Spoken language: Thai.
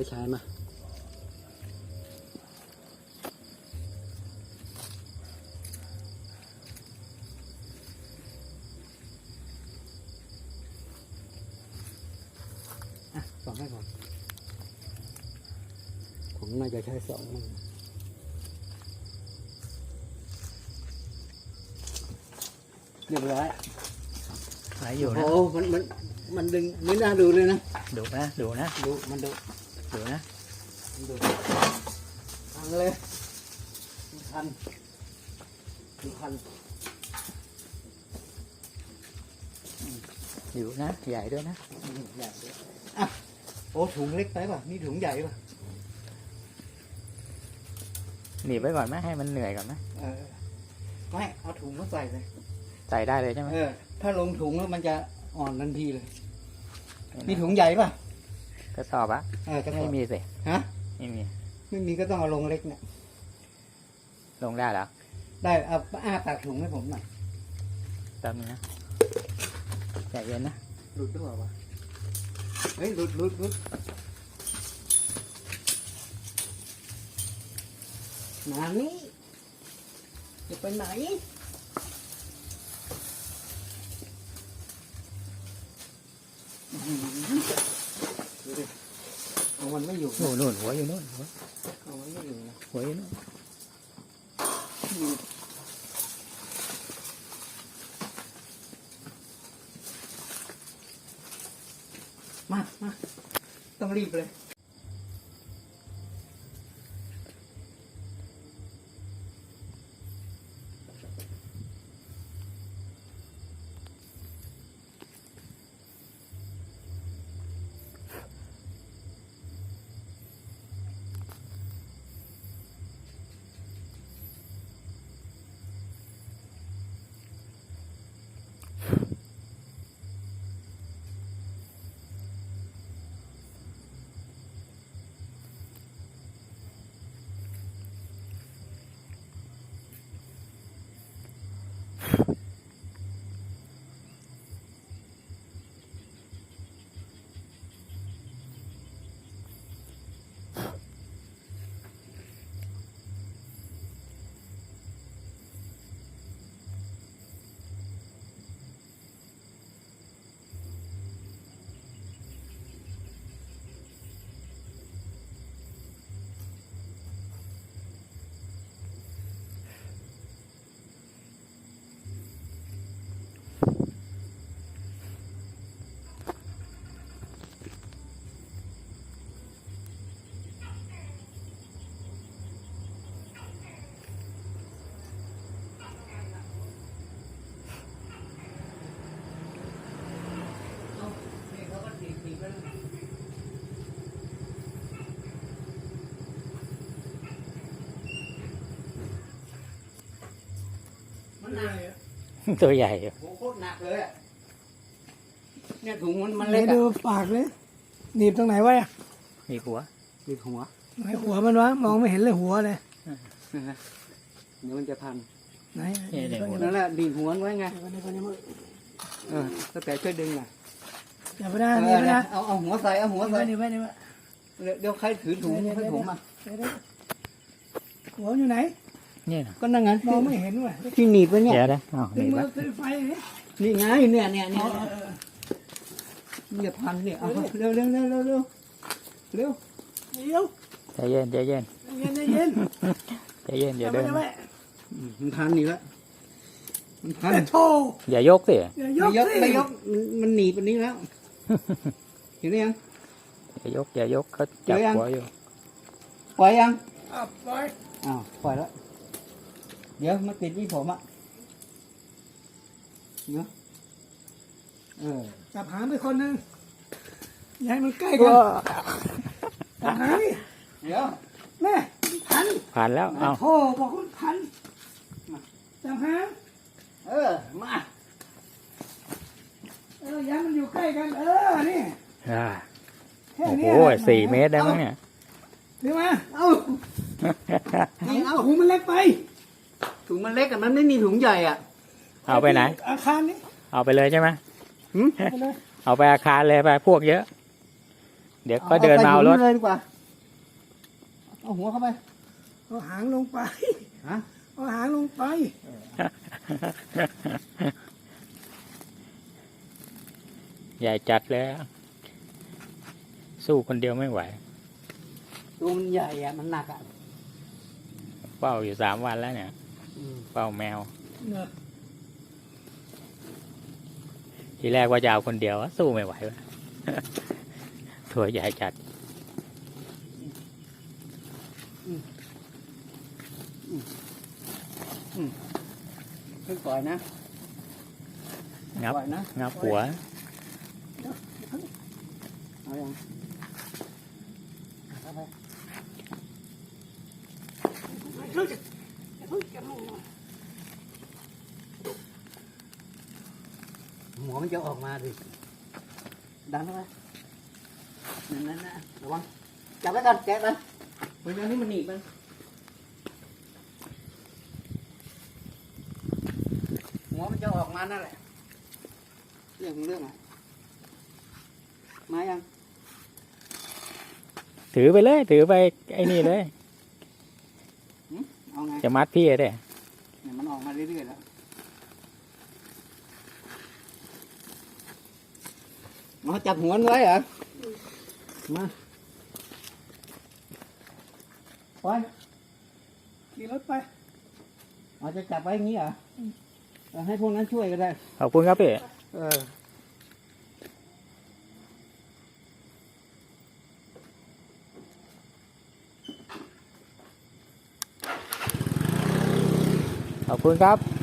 ไปใช้มาอะสองให้ก่อนผมน่าจะใช้สองมั้งเรียบร้อยไหลอยู่นะโอ้มันมันมันดึงไม่น่าดูเลยนะ ดูนะ ดูนะ ดูมันดู ดูนะมันดูฟังเลยดูคันดูคันอยู่นะ ใหญ่ด้วยนะอืมใหญ่ด้วยอะโอ้ถุงเล็กไปป่ะนี่ถุงใหญ่ป่ะหนีบไว้ก่อนไหมให้มันเหนื่อยก่อนไหมเออไม่เอาถุงมาใส่เลยใส่ได้เลยใช่ไหมเออถ้าลงถุงแล้วมันจะอ่อนทันทีเลย มีถุงใหญ่ป่ะ กระสอบอะเออกระสอไม่บมีสิฮะ ไม่มี ไม่มีก็ต้องเอาลงเล็กเนี่ย ลงได้เหรอได้เอาอ้าปากถุงให้ผมหน่อยแป๊บนึงนะใจเย็นนะหลุดหรือเปล่าวะเฮ้ยหลุดหลุดหลุดมานี่จะไปไหนอื้อหือดูดิ เอามันไม่อยู่นู่นนู่นหัวอยู่นู่นหัวเอามันไม่อยู่นะหัวอยู่นู่นมามาต้องรีบเลย หนักตัวใหญ่อยู่โหโคตรหนักเลยอะเนี่ยถุงมันมันไหนเล็กดูอะปากเลยหนีบตรงไหนไว้อะมีหัว ติดหัวไหนหัวมันวะมองไม่เห็นเลยหัวเลยนะฮะเดี๋ยวมันจะพันไหนนี่เดี๋ยวนั่นแหละดีดหัวมันไว้ไงเดี๋ยวก่อนเดี๋ยวก่อนเออตั้งแต่ช่วยดึงอะเดี๋ยวก่อนอย่าไปเอได้อไม่เนี่ได้ยเอาเอาหัวใส่เอาหัวไม่ใส่ได้ไม่ได้ไม่ได้เดี๋ยวเดี๋ยวใครถือถุงให้ผมอะหัวอยู่ไหน นี่นะก็นั่งงั้นมองไม่เห็นว่ะที่หนีบไว้เนี่ยเดี๋ยวนะอ้าวหดึนีงบมืไว้อถือไฟนี่นี่ไงเนี่ยเนี่ยเนี่ยเนี่ยพันเนี่ยเอาเร็วเร็วเร็วเร็วเร็วเร็วเดี๋ยวใจเย็นใจเย็นเย็นเย็นใจเย็นอย่าเดี๋ยวเดินไม่อืมมันพันนี่ละมันพันแต่โทอย่ายกสิอย่ายไม่กยกสิไม่ยกมันมันหนีบอันนี้แล้วเห็นหรือยังอย่ายกอย่ายกเขาจับเดี๋ยวยังหัวอยู่ปล่อยยังอะปล่อยอ้าวปล่อยแล้ว เดี๋ยวมาติดที่ผมอะเดี๋ยวเออจับหางไปคนหนึงอย่าให้มันใกล้กันจับหางนี่เดี๋ยวแม่พันผ่านแล้ว เอาโทบอกคุณพันจับหางเออ มาเอออย่าให้มันอยู่ใกล้กัน เออ นี่อ่าแค่โอ้โหนี้แหละสี่เมตรได้มั้งเนี่ยถือมา เอานี่เอาหูมันเล็กไป ถุงมันเล็กอะมันไม่มีถุงใหญ่อะเอาไปไหน อาคารนี้เอาไปเลยใช่ไหมหืมไปเลยเอาไปอาคารเลยไปพวกเยอะ เดี๋ยวก็เดินมาเอารถเลยดีกว่าเอาหัวเข้าไป เอาหางลงไปฮะ เอาหางลงไป ใหญ่จัดแล้ว สู้คนเดียวไม่ไหว ตัวมันใหญ่อะมันหนักอะเฝ้าอยู่สามวันแล้วเนี่ยอืม เฝ้าแมวเนอะทีแรกว่าจะเอาคนเดียวอะสู้ไม่ไหววะตัวใหญ่จัดเพิ่งปล่อยนะ งับปล่อยนะงับหัวเอายังเข้าไป หัวมันจะออกมาดิดันเข้าไปนั่นนั่นนะระวังจับไว้ก่อนแกะมันเฮ้ยอันนี้มันหนีบมันหัวมันจะออกมานั่นแหละเรื่องของเรื่องอะมายัง ถือไปเลย ถือไปไอ้นี่เลย เอาไงจะมัดพี่ได้เนี่ยมันออกมาเรื่อยๆแล้วมาจับหัวมันไว้เหรอ มาไปขี่รถไปเอาจะจับไว้อย่างนี้เหรอเอาให้พวกนั้นช่วยก็ได้ ขอบคุณครับพี่ เออ ขอบคุณครับ